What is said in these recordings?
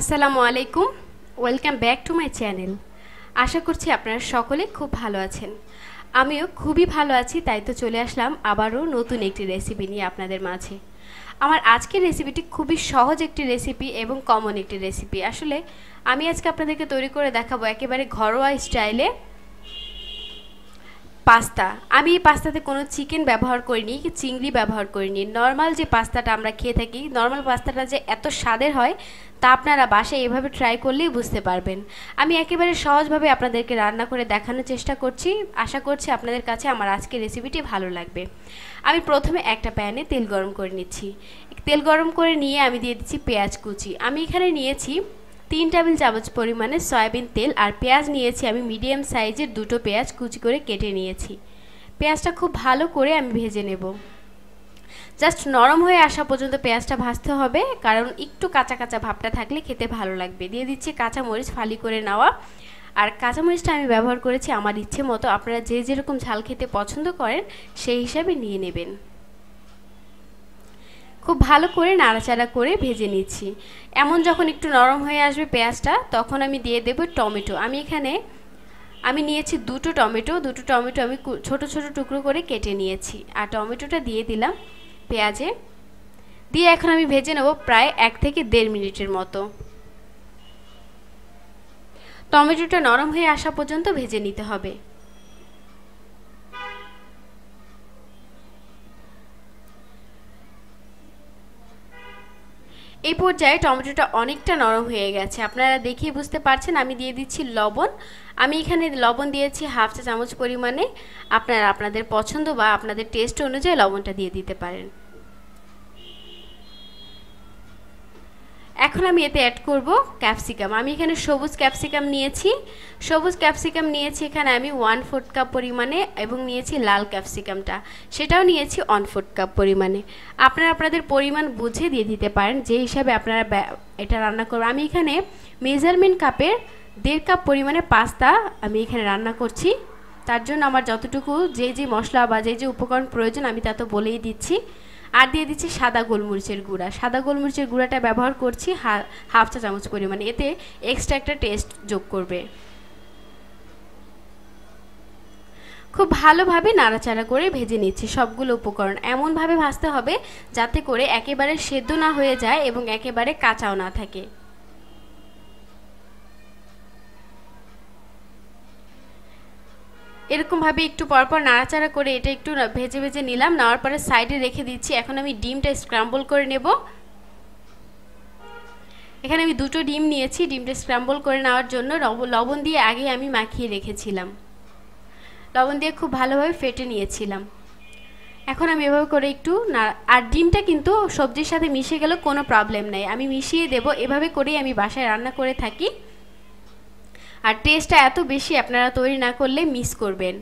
আসসালামু আলাইকুম। Welcome back to my channel আশা করছি আপনারা সকলে খুব ভালো আছেন। আমিও খুবই ভালো আছি, তাই তো চলে আসলাম আবারও নতুন একটি রেসিপি নিয়ে আপনাদের মাঝে। আমার আজকের রেসিপিটি খুবই সহজ একটি রেসিপি এবং কমন একটি রেসিপি আসলে আমি আজকে আপনাদেরকে তৈরি করে দেখাবো একেবারে ঘরোয়া স্টাইলে পাস্তা। আমি এই পাস্তাতে কোনো চিকেন ব্যবহার করিনি, কি চিংড়ি ব্যবহার করিনি। নর্মাল যে পাস্তাটা আমরা খেয়ে থাকি, নর্মাল পাস্তাটা যে এত স্বাদের হয়, তা আপনারা বাসায় এভাবে ট্রাই করলেই বুঝতে পারবেন। আমি একেবারে সহজভাবে আপনাদেরকে রান্না করে দেখানোর চেষ্টা করছি। আশা করছি আপনাদের কাছে আমার আজকের রেসিপিটি ভালো লাগবে। আমি প্রথমে একটা প্যানে তেল গরম করে নিচ্ছি। তেল গরম করে নিয়ে আমি দিয়ে দিচ্ছি পেঁয়াজ কুচি। আমি এখানে নিয়েছি তিন টেবিল চামচ পরিমাণে সয়াবিন তেল আর পেঁয়াজ নিয়েছি আমি মিডিয়াম সাইজের দুটো পেঁয়াজ কুচি করে কেটে নিয়েছি। পেঁয়াজটা খুব ভালো করে আমি ভেজে নেব। জাস্ট নরম হয়ে আসা পর্যন্ত পেঁয়াজটা ভাজতে হবে, কারণ একটু কাঁচা কাঁচা ভাবটা থাকলে খেতে ভালো লাগবে। দিয়ে দিচ্ছি কাঁচা মরিচ ফালি করে নেওয়া। আর কাঁচামরিচটা আমি ব্যবহার করেছি আমার ইচ্ছে মতো, আপনারা যে যেরকম ঝাল খেতে পছন্দ করেন সেই হিসাবে নিয়ে নেবেন। খুব ভালো করে নাড়াচাড়া করে ভেজে নিচ্ছি। এমন যখন একটু নরম হয়ে আসবে পেঁয়াজটা, তখন আমি দিয়ে দেব টমেটো। আমি এখানে, আমি নিয়েছি দুটো টমেটো। দুটো টমেটো আমি ছোট ছোট টুকরো করে কেটে নিয়েছি। আর টমেটোটা দিয়ে দিলাম পেঁয়াজে। দিয়ে এখন আমি ভেজে নেব প্রায় এক থেকে দেড় মিনিটের মতো। টমেটোটা নরম হয়ে আসা পর্যন্ত ভেজে নিতে হবে। এই পর্যায়ে টমেটোটা অনেকটা নরম হয়ে গেছে। আপনারা দেখিয়ে বুঝতে পারছেন, আমি দিয়ে দিচ্ছি লবণ। আমি এখানে লবণ দিয়েছি হাফ চা চামচ পরিমাণে। আপনারা আপনাদের পছন্দ বা আপনাদের টেস্ট অনুযায়ী লবণটা দিয়ে দিতে পারেন। এখন আমি এতে অ্যাড করব ক্যাপসিকাম আমি এখানে সবুজ ক্যাপসিকাম নিয়েছি। সবুজ ক্যাপসিকাম নিয়েছি এখানে আমি ওয়ান ফোর্থ কাপ পরিমাণে এবং নিয়েছি লাল ক্যাপসিকামটা সেটাও নিয়েছি ওয়ান ফোর্থ কাপ পরিমাণে। আপনারা আপনাদের পরিমাণ বুঝে দিয়ে দিতে পারেন, যে হিসাবে আপনারা এটা রান্না করবেন। আমি এখানে মেজারমেন্ট কাপের দেড় কাপ পরিমাণে পাস্তা আমি এখানে রান্না করছি। তার জন্য আমার যতটুকু যে যে মশলা বা যে যে উপকরণ প্রয়োজন আমি তা তো বলেই দিচ্ছি। আর দিয়ে দিচ্ছি সাদা গোলমরিচের গুঁড়া। সাদা গোলমরিচের গুঁড়াটা ব্যবহার করছি হাফ চা চামচ পরিমাণে। এতে এক্সট্রা একটা টেস্ট যোগ করবে। খুব ভালোভাবে নাড়াচাড়া করে ভেজে নিচ্ছি সবগুলো উপকরণ। এমনভাবে ভাজতে হবে যাতে করে একেবারে সেদ্ধ না হয়ে যায় এবং একেবারে কাঁচাও না থাকে। এরকমভাবে একটু পরপর নাড়াচাড়া করে এটা একটু ভেজে ভেজে নিলাম। নেওয়ার পরে সাইডে রেখে দিচ্ছি। এখন আমি ডিমটা স্ক্রাম্বল করে নেব। এখানে আমি দুটো ডিম নিয়েছি। ডিমটা স্ক্রাম্বল করে নেওয়ার জন্য লবণ দিয়ে আগে আমি মাখিয়ে রেখেছিলাম। লবণ দিয়ে খুব ভালোভাবে ফেটে নিয়েছিলাম। এখন আমি এভাবে করে একটু আর ডিমটা কিন্তু সবজির সাথে মিশে গেলে কোনো প্রবলেম নেই। আমি মিশিয়ে দেব। এভাবে করেই আমি বাসায় রান্না করে থাকি। আর টেস্টটা এত বেশি আপনারা তৈরি না করলে মিস করবেন।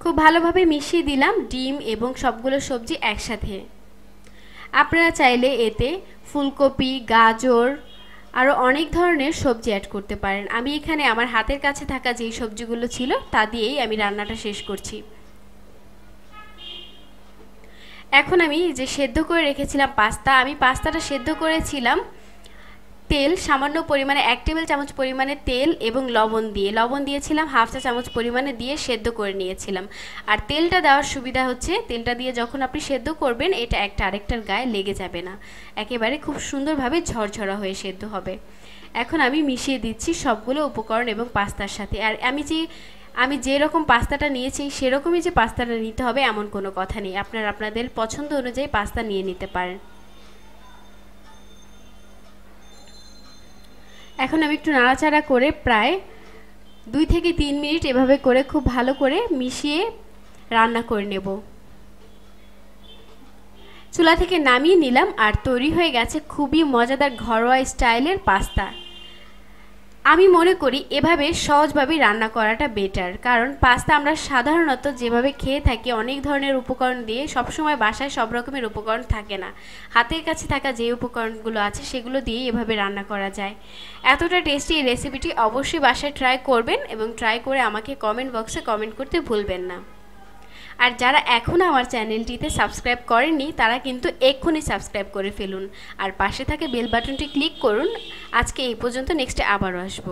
খুব ভালোভাবে মিশিয়ে দিলাম ডিম এবং সবগুলো সবজি একসাথে। আপনারা চাইলে এতে ফুলকপি, গাজর আরও অনেক ধরনের সবজি অ্যাড করতে পারেন। আমি এখানে আমার হাতের কাছে থাকা যেই সবজিগুলো ছিল, তা দিয়েই আমি রান্নাটা শেষ করছি। এখন আমি যে সেদ্ধ করে রেখেছিলাম পাস্তা, আমি পাস্তাটা সেদ্ধ করেছিলাম তেল, সামান্য পরিমাণে এক টেবিল চামচ পরিমাণে তেল এবং লবণ দিয়ে। লবণ দিয়েছিলাম, হাফ চা চামচ পরিমাণে দিয়ে সেদ্ধ করে নিয়েছিলাম। আর তেলটা দেওয়ার সুবিধা হচ্ছে, তেলটা দিয়ে যখন আপনি সেদ্ধ করবেন, এটা একটা আরেকটার গায়ে লেগে যাবে না। একেবারে খুব সুন্দরভাবে ঝরঝরা হয়ে সেদ্ধ হবে। এখন আমি মিশিয়ে দিচ্ছি সবগুলো উপকরণ এবং পাস্তার সাথে। আর আমি যে আমি যে রকম পাস্তাটা নিয়েছি, সেরকমই যে পাস্তাটা নিতে হবে, এমন কোনো কথা নেই। আপনার আপনাদের পছন্দ অনুযায়ী পাস্তা নিয়ে নিতে পারেন। এখন আমি একটু নাড়াচাড়া করে প্রায় দুই থেকে তিন মিনিট এভাবে করে খুব ভালো করে মিশিয়ে রান্না করে নেব। চুলা থেকে নামিয়ে নিলাম আর তৈরি হয়ে গেছে খুবই মজাদার ঘরোয়া স্টাইলের পাস্তা। আমি মনে করি এভাবে সহজভাবে রান্না করাটা বেটার কারণ পাস্তা আমরা সাধারণত যেভাবে খেয়ে থাকি অনেক ধরনের উপকরণ দিয়ে সবসময় বাসায় সব রকমের উপকরণ থাকে না। হাতের কাছে থাকা যে উপকরণগুলো আছে সেগুলো দিয়ে এভাবে রান্না করা যায়। এতটা টেস্টি এই রেসিপিটি অবশ্যই বাসায় ট্রাই করবেন এবং ট্রাই করে আমাকে কমেন্ট বক্সে কমেন্ট করতে ভুলবেন না। আর যারা এখন আমার চ্যানেলটিতে সাবস্ক্রাইব করেননি তারা কিন্তু এক্ষুনি সাবস্ক্রাইব করে ফেলুন। আর পাশে থাকে বেল বাটনটি ক্লিক করুন। আজকে এই পর্যন্ত, নেক্সটে আবারও আসব।